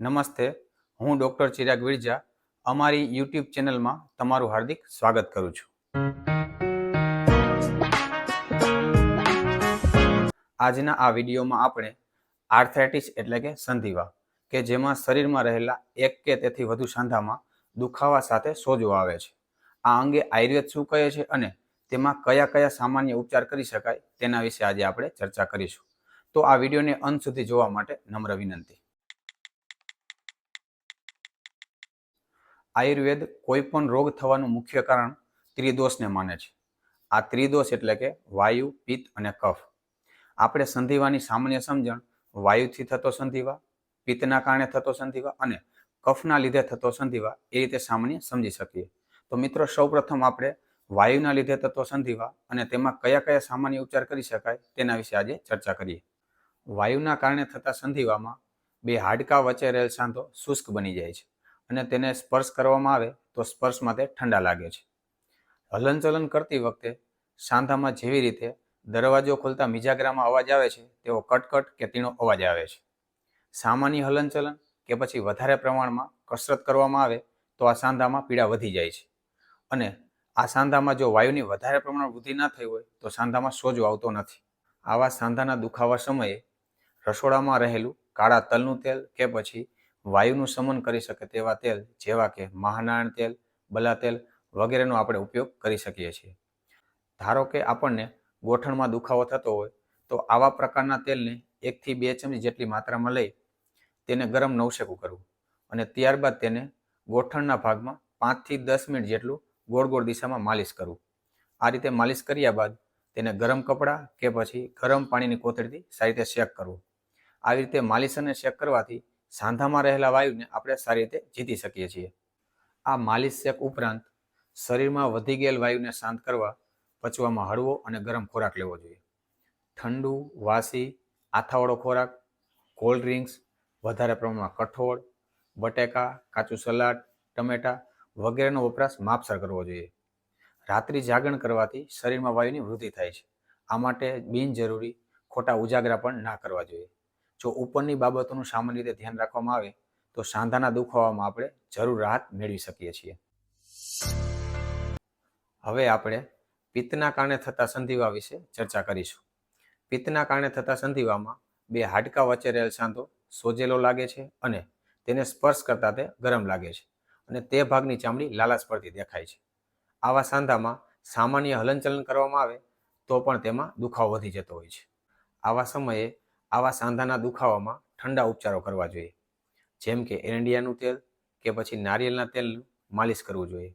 નમસ્તે, હું ડૉક્ટર ચિરાગ વિરજા અમારી યુટ્યુબ ચેનલમાં તમારું હાર્દિક સ્વાગત કરું છું. આજના આ વિડીયોમાં આપણે આર્થરાઇટિસ એટલે કે સંધિવા, કે જેમાં શરીરમાં રહેલા એક કે તેથી વધુ સાંધામાં દુખાવા સાથે સોજો આવે છે. આ અંગે આયુર્વેદ શું કહે છે અને તેમાં કયા કયા સામાન્ય ઉપચાર કરી શકાય તેના વિશે આજે આપણે ચર્ચા કરીશું. તો આ વિડીયોને અંત સુધી જોવા માટે નમ્ર વિનંતી. આયુર્વેદ કોઈ પણ રોગ થવાનું મુખ્ય કારણ ત્રિદોષને માને છે. આ ત્રિદોષ એટલે કે વાયુ, પિત્ત અને કફ. આપણે સંધિવાની સામાન્ય સમજણ વાયુથી થતો સંધિવા, પિત્તના કારણે થતો સંધિવા અને કફના લીધે થતો સંધિવા એ રીતે સામાન્ય સમજી શકીએ. તો મિત્રો, સૌપ્રથમ આપણે વાયુના લીધે થતો સંધિવા અને તેમાં કયા કયા સામાન્ય ઉપચાર કરી શકાય તેના વિશે આજે ચર્ચા કરીએ. વાયુના કારણે થતા સંધિવામાં બે હાડકા વચ્ચે રહેલ સાંધો શુષ્ક બની જાય છે. અને તેને સ્પર્શ કરવામાં આવે તો સ્પર્શ માટે ઠંડા લાગે છે. હલનચલન કરતી વખતે સાંધામાં જેવી રીતે દરવાજો ખોલતા મિજાગરામાં અવાજ આવે છે તેવો કટકટ કે તીણો અવાજ આવે છે. સામાન્ય હલનચલન કે પછી વધારે પ્રમાણમાં કસરત કરવામાં આવે તો આ સાંધામાં પીડા વધી જાય છે. અને આ સાંધામાં જો વાયુની વધારે પ્રમાણમાં વૃદ્ધિ ના થઈ હોય તો સાંધામાં સોજો આવતો નથી. આવા સાંધાના દુખાવા સમયે રસોડામાં રહેલું કાળા તલનું તેલ કે પછી વાયુનું શમન કરી શકે તેવા તેલ, જેવા કે મહાનારાયણ તેલ, બલા તેલ વગેરેનો આપણે ઉપયોગ કરી શકીએ છીએ. ધારો કે આપણને ગોઠણમાં દુખાવો થતો હોય, તો આવા પ્રકારના તેલને એકથી બે ચમચી જેટલી માત્રામાં લઈ તેને ગરમ નવશેકું કરવું અને ત્યારબાદ તેને ગોઠણના ભાગમાં પાંચથી દસ મિનિટ જેટલું ગોળ ગોળ દિશામાં માલિશ કરવું. આ રીતે માલિશ કર્યા બાદ તેને ગરમ કપડાં કે પછી ગરમ પાણીની કોથળીથી સારી રીતે શેક કરવું. આવી રીતે માલિશ અને શેક કરવાથી સાંધામાં રહેલા વાયુને આપણે સારી રીતે જીતી શકીએ છીએ. આ માલિશ શેક ઉપરાંત શરીરમાં વધી ગયેલ વાયુને શાંત કરવા, પચવામાં હળવો અને ગરમ ખોરાક લેવો જોઈએ. ઠંડુ, વાસી, આથાવાળો ખોરાક, કોલ્ડ ડ્રિંક્સ, વધારે પ્રમાણમાં કઠોળ, બટેકા, કાચું સલાડ, ટમેટા વગેરેનો વપરાશ માપસર કરવો જોઈએ. રાત્રિ જાગરણ કરવાથી શરીરમાં વાયુની વૃદ્ધિ થાય છે. આ માટે બિનજરૂરી ખોટા ઉજાગરા પણ ના કરવા જોઈએ. જો ઉપરની બાબતોનું સામાન્ય રીતે ધ્યાન રાખવામાં આવે, તો સાંધાના દુખાવામાં આપણે જરૂર રાહત મેળવી શકીએ છીએ. હવે આપણે પિત્તના કારણે થતા સંધિવા વિશે ચર્ચા કરીશું. પિત્તના કારણે થતા સંધિવામાં બે હાડકા વચ્ચે રહેલ સાંધો સોજેલો લાગે છે અને તેને સ્પર્શ કરતા તે ગરમ લાગે છે અને તે ભાગની ચામડી લાલાશ પડતી દેખાય છે. આવા સાંધામાં સામાન્ય હલનચલન કરવામાં આવે, તો પણ તેમાં દુખાવો વધી જતો હોય છે. આવા સમયે આવા સાંધાના દુખાવામાં ઠંડા ઉપચારો કરવા જોઈએ. જેમ કે એરંડિયાનું તેલ કે પછી નારિયેળના તેલનું માલિશ કરવું જોઈએ.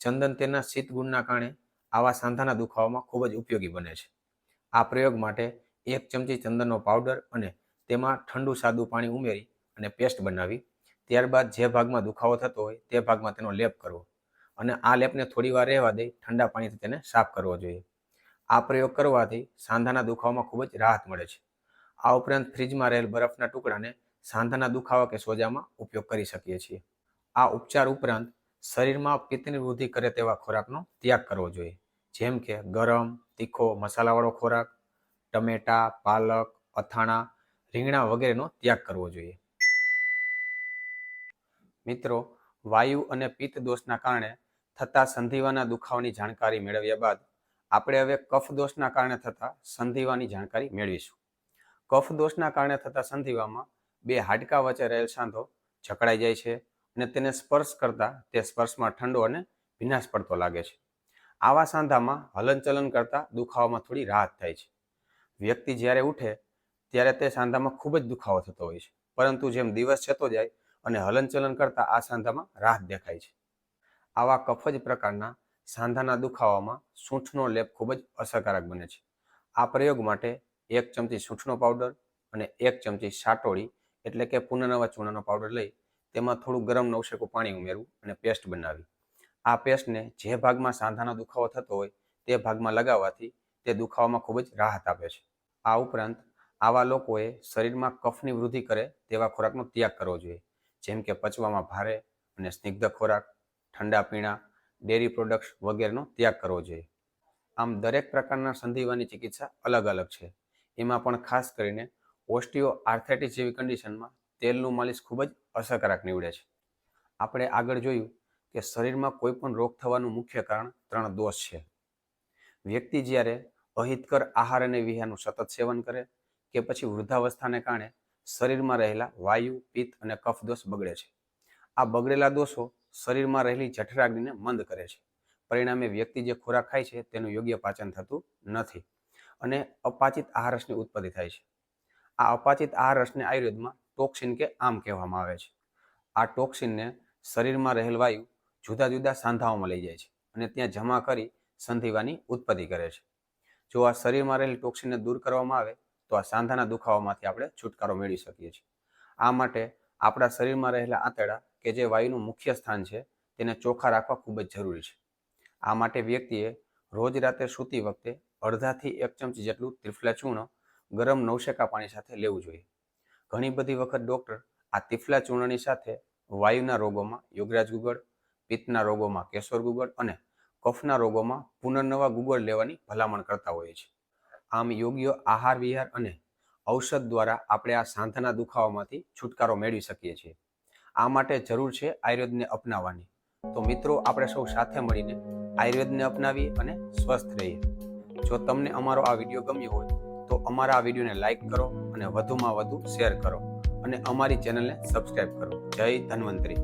ચંદન તેલના શીત ગુણના કારણે આવા સાંધાના દુખાવામાં ખૂબ જ ઉપયોગી બને છે. આ પ્રયોગ માટે એક ચમચી ચંદનનો પાવડર અને તેમાં ઠંડુ સાદું પાણી ઉમેરી અને પેસ્ટ બનાવી, ત્યારબાદ જે ભાગમાં દુખાવો થતો હોય તે ભાગમાં તેનો લેપ કરવો અને આ લેપને થોડી વાર રહેવા દઈ ઠંડા પાણીથી તેને સાફ કરવો જોઈએ. આ પ્રયોગ કરવાથી સાંધાના દુખાવામાં ખૂબ જ રાહત મળે છે. આ ઉપરાંત ફ્રીજમાં રહેલ બરફના ટુકડાને સાંધાના દુખાવા કે સોજામાં ઉપયોગ કરી શકીએ છીએ. આ ઉપચાર ઉપરાંત શરીરમાં પિત્તની વૃદ્ધિ કરે તેવા ખોરાકનો ત્યાગ કરવો જોઈએ, જેમ કે ગરમ, તીખો મસાલાવાળો ખોરાક, ટમેટા, પાલક, અથાણા, રીંગણા વગેરેનો ત્યાગ કરવો જોઈએ. મિત્રો, વાયુ અને પિત્ત દોષના કારણે થતા સંધિવાના દુખાવાની જાણકારી મેળવ્યા બાદ આપણે હવે કફ દોષના કારણે થતા સંધિવાની જાણકારી મેળવીશું. કફ દોષના કારણે થતા સંધિવામાં બે હાડકા વચ્ચે રહેલ સાંધો જકડાઈ જાય છે અને તેને સ્પર્શ કરતા તે સ્પર્શમાં ઠંડો અને ભીનાશ પડતો લાગે છે. આવા સાંધામાં હલનચલન કરતા દુખાવામાં થોડી રાહત થાય છે. વ્યક્તિ જ્યારે ઉઠે ત્યારે તે સાંધામાં ખૂબ જ દુખાવો થતો હોય છે, પરંતુ જેમ દિવસ જતો જાય અને હલનચલન કરતા આ સાંધામાં રાહત દેખાય છે. આવા કફ જ પ્રકારના સાંધાના દુખાવામાં સૂંઠનો લેપ ખૂબ જ અસરકારક બને છે. આ પ્રયોગ માટે એક ચમચી સૂંઠનો પાવડર અને એક ચમચી સાટોળી, એટલે કે પુનનવા ચૂનાનો પાવડર લઈ તેમાં થોડું ગરમ નવશેકું પાણી ઉમેરવું અને પેસ્ટ બનાવી. આ પેસ્ટને જે ભાગમાં સાંધાનો દુખાવો થતો હોય તે ભાગમાં લગાવવાથી તે દુખાવામાં ખૂબ જ રાહત આપે છે. આ ઉપરાંત આવા લોકોએ શરીરમાં કફની વૃદ્ધિ કરે તેવા ખોરાકનો ત્યાગ કરવો જોઈએ, જેમ કે પચવામાં ભારે અને સ્નિગ્ધ ખોરાક, ઠંડા પીણા ડેરી પ્રોડક્ટ્સ વગેરેનો ત્યાગ કરવો જોઈએ. આમ દરેક પ્રકારના સંધિવાની ચિકિત્સા અલગ અલગ છે. એમાં પણ ખાસ કરીને ઓસ્ટિયો આર્થેટિસ જેવી કન્ડિશનમાં તેલનું માલિશ ખૂબ જ અસરકારક નીવડે છે. આપણે આગળ જોયું કે શરીરમાં કોઈ પણ રોગ થવાનું મુખ્ય કારણ ત્રણ દોષ છે. વ્યક્તિ જ્યારે અહિતકર આહાર અને વિહારનું સતત સેવન કરે કે પછી વૃદ્ધાવસ્થાને કારણે શરીરમાં રહેલા વાયુ, પિત્ત અને કફ દોષ બગડે છે. આ બગડેલા દોષો શરીરમાં રહેલી જઠરાગ્નિને મંદ કરે છે. પરિણામે વ્યક્તિ જે ખોરાક ખાય છે તેનું યોગ્ય પાચન થતું નથી. અને અપાચિત આહાર રસની ઉત્પત્તિ થાય છે. આ અપાચિત આહાર રસને આયુર્વેદમાં ટોક્સિન કે આમ કહેવામાં આવે છે. આ ટોક્સિનને શરીરમાં રહેલ વાયુ જુદા જુદા સાંધાઓમાં લઈ જાય છે અને ત્યાં જમા કરી સંધિવાની ઉત્પત્તિ કરે છે. જો આ શરીરમાં રહેલ ટોક્સિનને દૂર કરવામાં આવે, તો આ સાંધાના દુખાવામાંથી આપણે છુટકારો મેળવી શકીએ છીએ. આ માટે આપણા શરીરમાં રહેલા આંતરડા કે જે વાયુનું મુખ્ય સ્થાન છે, તેને ચોખ્ખા રાખવા ખૂબ જ જરૂરી છે. આ માટે વ્યક્તિએ રોજ રાતે સૂતી વખતે અડધાથી એક ચમચી જેટલું ત્રિફલા ચૂર્ણ ગરમ નવશેકા પાણી સાથે લેવું જોઈએ. ઘણી બધી વખત ડૉક્ટર આ ત્રિફલા ચૂર્ણની સાથે વાયુના રોગોમાં યોગરાજ ગુગળ, પિત્તના રોગોમાં કેશોર ગુગળ અને કફના રોગોમાં પુનર્નવા ગુગળ લેવાની ભલામણ કરતા હોઈએ છે આમ યોગ્ય આહાર વિહાર અને ઔષધ દ્વારા આપણે આ સાંધાના દુખાવામાંથી છુટકારો મેળવી શકીએ છીએ. આ માટે જરૂર છે આયુર્વેદને અપનાવવાની. તો મિત્રો, આપણે સૌ સાથે મળીને આયુર્વેદને અપનાવીએ અને સ્વસ્થ રહીએ. જો તમને અમારો આ વીડિયો ગમ્યો હોય, તો અમારા આ વિડીયોને લાઈક કરો અને વધુમાં વધુ શેર કરો અને અમારી ચેનલને સબસ્ક્રાઈબ કરો. જય ધન્વંતરી.